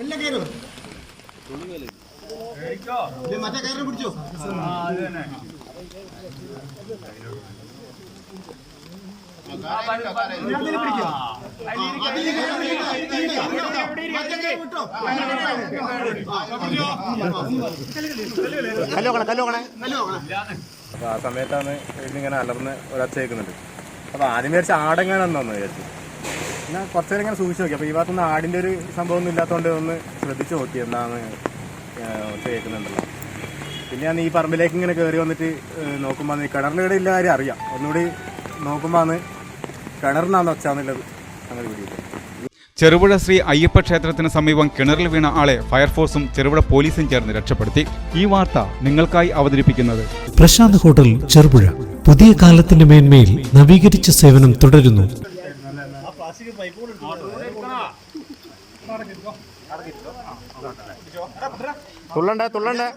എല്ലാം കയറും ഇത് മറ്റേ കയറി പിടിച്ചോ ആ സമയത്താണ് ഇങ്ങനെ അലർന്ന് ഒരാൾ കേൾക്കുന്നുണ്ട് അപ്പൊ ആദ്യം വിചാരിച്ച ആടെങ്ങാണെന്ന് തോന്നുന്നു വിചാരിച്ചു പിന്നെ കുറച്ചു നേരം ഇങ്ങനെ സൂക്ഷിച്ച് നോക്കി. അപ്പോൾ ഈ ഭാഗത്തൊന്നും ആടിന്റെ ഒരു സംഭവം ഒന്നും ഇല്ലാത്തതുകൊണ്ട് ഒന്ന് ശ്രദ്ധിച്ചു നോക്കി എന്താണ് ഒച്ച കേൾക്കുന്നുണ്ടല്ലോ. പിന്നെ ഞാൻ ഈ പറമ്പിലേക്ക് ഇങ്ങനെ കയറി വന്നിട്ട് നോക്കുമ്പോൾ ഈ കിണറിലൂടെ ഇല്ല കാര്യം അറിയാം. ഒന്നുകൂടി നോക്കുമ്പോൾ കിണറിനാണ് കിണറിനാന്ന് വെച്ചാന്നുള്ളത് അങ്ങനെ പിടിയില്ല ചെറുപുഴ ശ്രീ അയ്യപ്പ ക്ഷേത്രത്തിന് സമീപം കിണറിൽ വീണ ആളെ ഫയർഫോഴ്സും ചെറുപുഴ പോലീസും ചേർന്ന് രക്ഷപ്പെടുത്തി. ഈ വാർത്ത നിങ്ങൾക്കായി അവതരിപ്പിക്കുന്നത്. പ്രശാന്ത് ഹോട്ടൽ ചെറുപുഴ. പുതിയ കാലത്തിന്റെ മേന്മയിൽ നവീകരിച്ച സേവനം തുടരുന്നു. തുള്ളണ്ടേ തുള്ളണ്ടേ.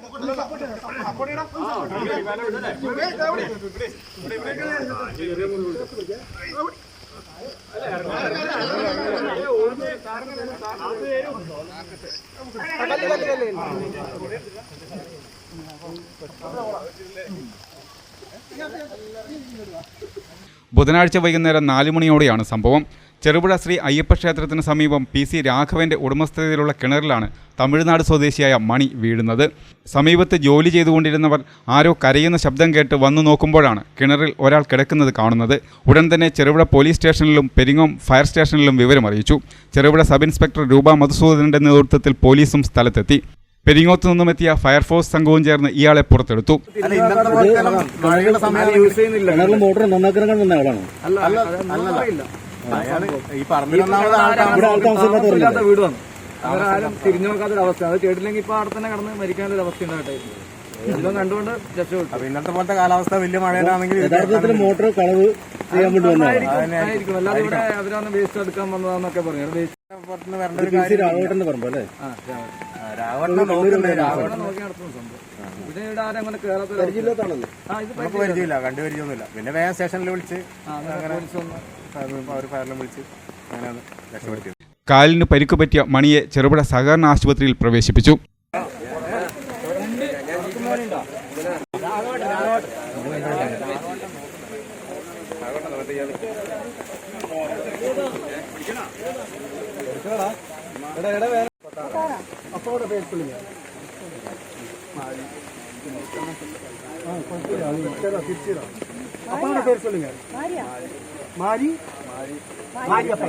ബുധനാഴ്ച വൈകുന്നേരം നാല് മണിയോടെയാണ് സംഭവം. ചെറുപുഴ ശ്രീ അയ്യപ്പ ക്ഷേത്രത്തിന് സമീപം പി സി രാഘവന്റെ ഉടമസ്ഥതയിലുള്ള കിണറിലാണ് തമിഴ്നാട് സ്വദേശിയായ മണി വീഴുന്നത്. സമീപത്ത് ജോലി ചെയ്തുകൊണ്ടിരുന്നവർ ആരോ കരയുന്ന ശബ്ദം കേട്ട് വന്നു നോക്കുമ്പോഴാണ് കിണറിൽ ഒരാൾ കിടക്കുന്നത് കാണുന്നത്. ഉടൻ തന്നെ ചെറുപുഴ പോലീസ് സ്റ്റേഷനിലും പെരിങ്ങോം ഫയർ സ്റ്റേഷനിലും വിവരമറിയിച്ചു ചെറുപുഴ സബ് ഇൻസ്പെക്ടർ രൂപ മധുസൂദനന്റെ നേതൃത്വത്തിൽ പോലീസും സ്ഥലത്തെത്തി. പെരിങ്ങോത്ത് നിന്നും എത്തിയ ഫയർഫോഴ്സ് സംഘവും ചേർന്ന് ഇയാളെ പുറത്തെടുത്തു. മോട്ടർ നന്നാക്കാൻ വന്ന ഈ പറമ്പിൽ ഒന്നാമത് ആൾ ഇവിടെ ആൾ വീട് വന്നു. അവരാരും തിരിഞ്ഞു നോക്കാത്തൊരു അവസ്ഥ അത് കേട്ടില്ലെങ്കിൽ ഇപ്പൊ അവിടെ തന്നെ കടന്ന് മരിക്കാനൊരു അവസ്ഥ ഉണ്ടായിട്ടായിരുന്നു ഇതും കണ്ടുകൊണ്ട് രക്ഷപ്പെട്ടു ഇന്നത്തെ പോലത്തെ കാലാവസ്ഥ വലിയ മഴയിലാണെങ്കിൽ യഥാർത്ഥത്തിൽ മോട്ടർ കളവ് ചെയ്യാൻ വേണ്ടി ആയിരിക്കും അല്ലാതെ ഇവിടെ അവരാണ് വേസ്റ്റ് എടുക്കാൻ വന്നതാന്നൊക്കെ പറഞ്ഞു. വേസ്റ്റ് പുറത്തുനിന്ന് വരേണ്ട ഒരു കാര്യം രാഘവേട്ടന്റെ പറമ്പ് അല്ലേ? രാവണ നോക്കുന്നത് അവിടെ നോക്കി നടത്തുന്ന സംഭവം. പിന്നെ ഇവിടെ ആരും അങ്ങനെ കേറാത്ത പരിചയമില്ലാത്താണല്ലോ ആ ഇത് നമുക്ക് പരിചയമില്ല കണ്ടു പരിചയമൊന്നുമില്ല. പിന്നെ വേഗം സ്റ്റേഷനിൽ വിളിച്ച് അങ്ങനെ അവർ ഫയറിലും വിളിച്ച് അങ്ങനെയാണ് രക്ഷപ്പെടുത്തിയത്. കാലിന് പരിക്ക് പറ്റിയ മണിയെ ചെറുപുഴ സഹകരണ ആശുപത്രിയിൽ പ്രവേശിപ്പിച്ചു. அப்பாவோட பேர் சொல்லுங்க மாரி மாரி அப்பா